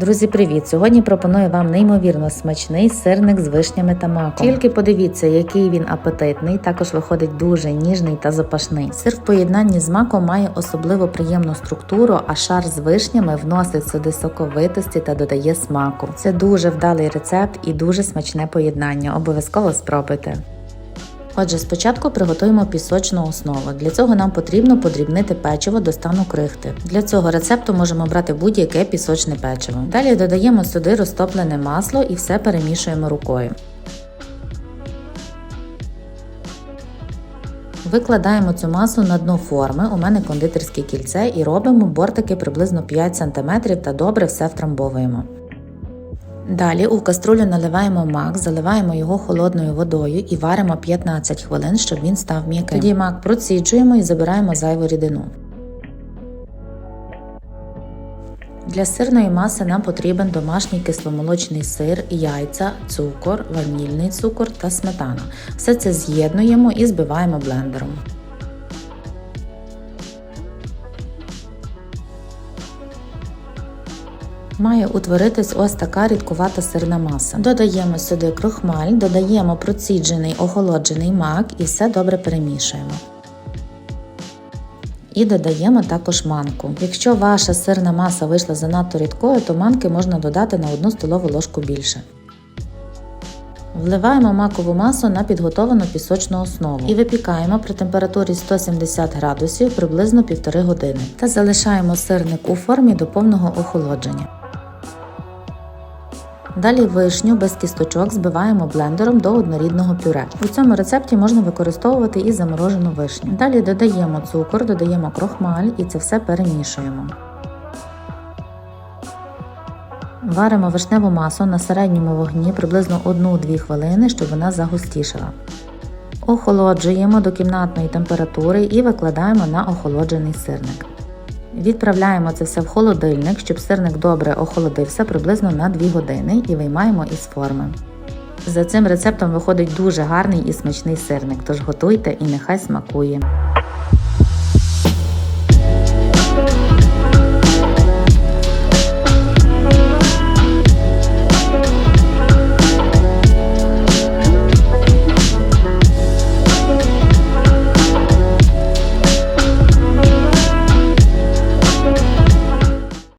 Друзі, привіт! Сьогодні пропоную вам неймовірно смачний сирник з вишнями та маком. Тільки подивіться, який він апетитний, також виходить дуже ніжний та запашний. Сир в поєднанні з маком має особливо приємну структуру, а шар з вишнями вносить сюди соковитості та додає смаку. Це дуже вдалий рецепт і дуже смачне поєднання. Обов'язково спробуйте. Отже, спочатку приготуємо пісочну основу. Для цього нам потрібно подрібнити печиво до стану крихти. Для цього рецепту можемо брати будь-яке пісочне печиво. Далі додаємо сюди розтоплене масло і все перемішуємо рукою. Викладаємо цю масу на дно форми, у мене кондитерське кільце, і робимо бортики приблизно 5 см та добре все втрамбовуємо. Далі у каструлю наливаємо мак, заливаємо його холодною водою і варимо 15 хвилин, щоб він став м'яким. Тоді мак проціджуємо і забираємо зайву рідину. Для сирної маси нам потрібен домашній кисломолочний сир, яйця, цукор, ванільний цукор та сметана. Все це з'єднуємо і збиваємо блендером. Має утворитись ось така рідкувата сирна маса. Додаємо сюди крохмаль, додаємо проціджений охолоджений мак і все добре перемішуємо. І додаємо також манку. Якщо ваша сирна маса вийшла занадто рідкою, то манки можна додати на 1 столову ложку більше. Вливаємо макову масу на підготовану пісочну основу і випікаємо при температурі 170 градусів приблизно 1,5 години та залишаємо сирник у формі до повного охолодження. Далі вишню без кісточок збиваємо блендером до однорідного пюре. У цьому рецепті можна використовувати і заморожену вишню. Далі додаємо цукор, додаємо крохмаль і це все перемішуємо. Варимо вишневу масу на середньому вогні приблизно 1-2 хвилини, щоб вона загустішала. Охолоджуємо до кімнатної температури і викладаємо на охолоджений сирник. Відправляємо це все в холодильник, щоб сирник добре охолодився приблизно на 2 години і виймаємо із форми. За цим рецептом виходить дуже гарний і смачний сирник, тож готуйте і нехай смакує.